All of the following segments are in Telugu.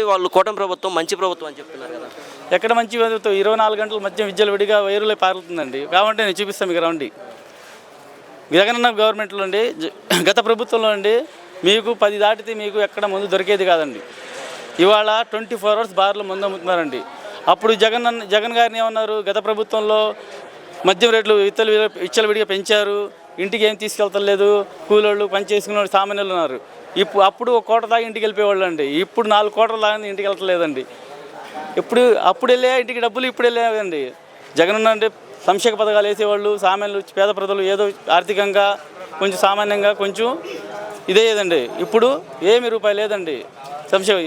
వాళ్ళు కూటమి ప్రభుత్వం మంచి ప్రభుత్వం అని చెప్తున్నారు కదా. ఎక్కడ మంచి ప్రభుత్వం? ఇరవై నాలుగు గంటల మధ్య విద్యలు విడిగా వైరులే పారుతుందండి. కావాలంటే నేను చూపిస్తాను మీకు రండి జగనన్న గవర్నమెంట్లో అండి గత ప్రభుత్వంలో అండి మీకు పది దాటితే మీకు ఎక్కడ ముందు దొరికేది కాదండి. ఇవాళ ట్వంటీ ఫోర్ అవర్స్ బార్లో ముందు అమ్ముతున్నారండి. అప్పుడు జగన్ అన్న జగన్ గారిని ఏమన్నారు? గత ప్రభుత్వంలో మద్యం రేట్లు ఇత్తలు విచ్చలు విడిగా పెంచారు. ఇంటికి ఏం తీసుకెళ్తలేదు? కూలోళ్ళు పని చేసుకునే వాళ్ళు సామాన్యులు ఉన్నారు. ఇప్పుడు అప్పుడు ఒక కోట దాకా ఇంటికి వెళ్ళిపోయేవాళ్ళు అండి ఇప్పుడు నాలుగు కోటల దాకా ఇంటికి వెళ్ళట్లేదండి ఇప్పుడు అప్పుడు వెళ్ళే ఇంటికి డబ్బులు ఇప్పుడు వెళ్ళేవండి జగన్ అంటే సంక్షేమ పథకాలు వేసేవాళ్ళు సామాన్యులు పేద ప్రజలు ఏదో ఆర్థికంగా కొంచెం సామాన్యంగా కొంచెం ఇదేదండి ఇప్పుడు ఏమి రూపాయి లేదండి. సంక్షేమ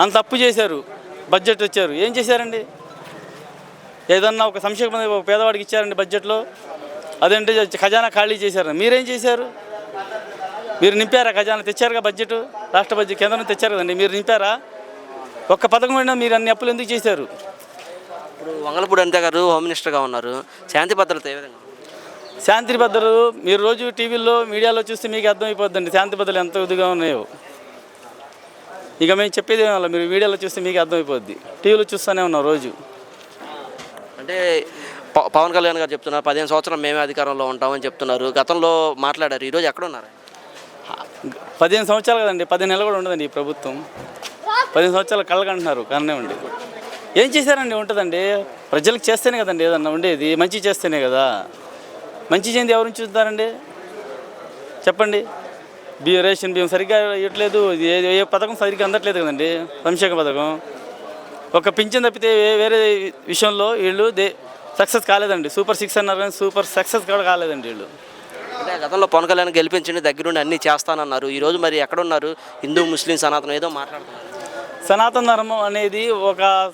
అంత అప్పు చేశారు. బడ్జెట్ వచ్చారు. ఏం చేశారండి? ఏదన్నా ఒక సంక్షేమ ఒక పేదవాడికి ఇచ్చారండి బడ్జెట్లో. అదేంటే ఖజానా ఖాళీ చేశారు. మీరేం చేశారు? మీరు నింపారా ఖజానా? తెచ్చారుగా బడ్జెట్ రాష్ట్ర బడ్జెట్ కేంద్రం తెచ్చారు కదండి. మీరు నింపారా? ఒక్క పథకం అయినా మీరు అన్ని అప్పులు ఎందుకు చేశారు? ఇప్పుడు వంగలపూడి అనిత గారు హోమ్ మినిస్టర్గా ఉన్నారు. శాంతి భద్రత ఏ విధంగా? శాంతి భద్రతలు మీరు రోజు టీవీల్లో మీడియాలో చూస్తే మీకు అర్థమైపోద్దండి. శాంతి భద్రతలు ఎంత ఇదిగా ఉన్నాయో. ఇక మేము చెప్పేది లేదు, మీరు వీడియోలో చూస్తే మీకు అర్థమైపోద్ది. టీవీలో చూస్తూనే ఉన్నాం రోజు. అంటే పవన్ కళ్యాణ్ గారు చెప్తున్నారు పదిహేను సంవత్సరం మేమే అధికారంలో ఉంటామని చెప్తున్నారు. గతంలో మాట్లాడారు. ఈరోజు ఎక్కడ ఉన్నారు పదిహేను సంవత్సరాలు కదండి పదిహేను నెలలు కూడా ఉండదండి ఈ ప్రభుత్వం. పదిహేను సంవత్సరాలు కళ్ళకంటున్నారు కారణమే ఉండి. ఏం చేశారండి ఉంటుందండి? ప్రజలకు చేస్తేనే కదండి ఏదన్నా ఉండేది మంచి చేస్తేనే కదా. మంచి చేయండి ఎవరు చూస్తారండి? చెప్పండి. బియ్యం రేషన్ బియ్యం సరిగ్గా ఇవ్వట్లేదు ఏ ఏ పథకం సరిగ్గా అందట్లేదు కదండి సంక్షేమ పథకం. ఒక పింఛన్ తప్పితే వేరే విషయంలో వీళ్ళు దే సక్సెస్ కాలేదండి. సూపర్ సిక్స్ అన్నారు కానీ సూపర్ సక్సెస్ కూడా కాలేదండి వీళ్ళు. అంటే గతంలో పవన్ కళ్యాణ్ గెలిపించండి దగ్గరుండి అన్నీ చేస్తానన్నారు. ఈరోజు మరి ఎక్కడ ఉన్నారు హిందూ ముస్లిం సనాతనం ఏదో మాట్లాడుతున్నారు. సనాతన ధర్మం అనేది ఒక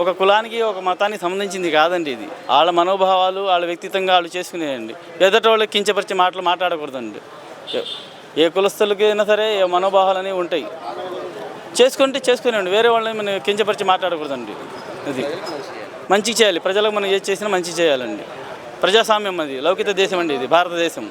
ఒక కులానికి ఒక మతానికి సంబంధించింది కాదండి ఇది. వాళ్ళ మనోభావాలు వాళ్ళ వ్యక్తిత్వంగా వాళ్ళు చేసుకునేయండి ఎదుటి వాళ్ళకి కించపరిచే మాటలు మాట్లాడకూడదండి. ఏ- కులస్థులకైనా సరే ఏ మనోభావాలు అనేవి ఉంటాయి. చేసుకుంటే చేసుకునేయండి వేరే వాళ్ళని మనం కించపరిచి మాట్లాడకూడదండి. ఇది మంచి చేయాలి. ప్రజలకు మనం ఏది చేసినా మంచి చేయాలండి. ప్రజాస్వామ్యం అది లౌకిక దేశం అండి ఇది భారతదేశం.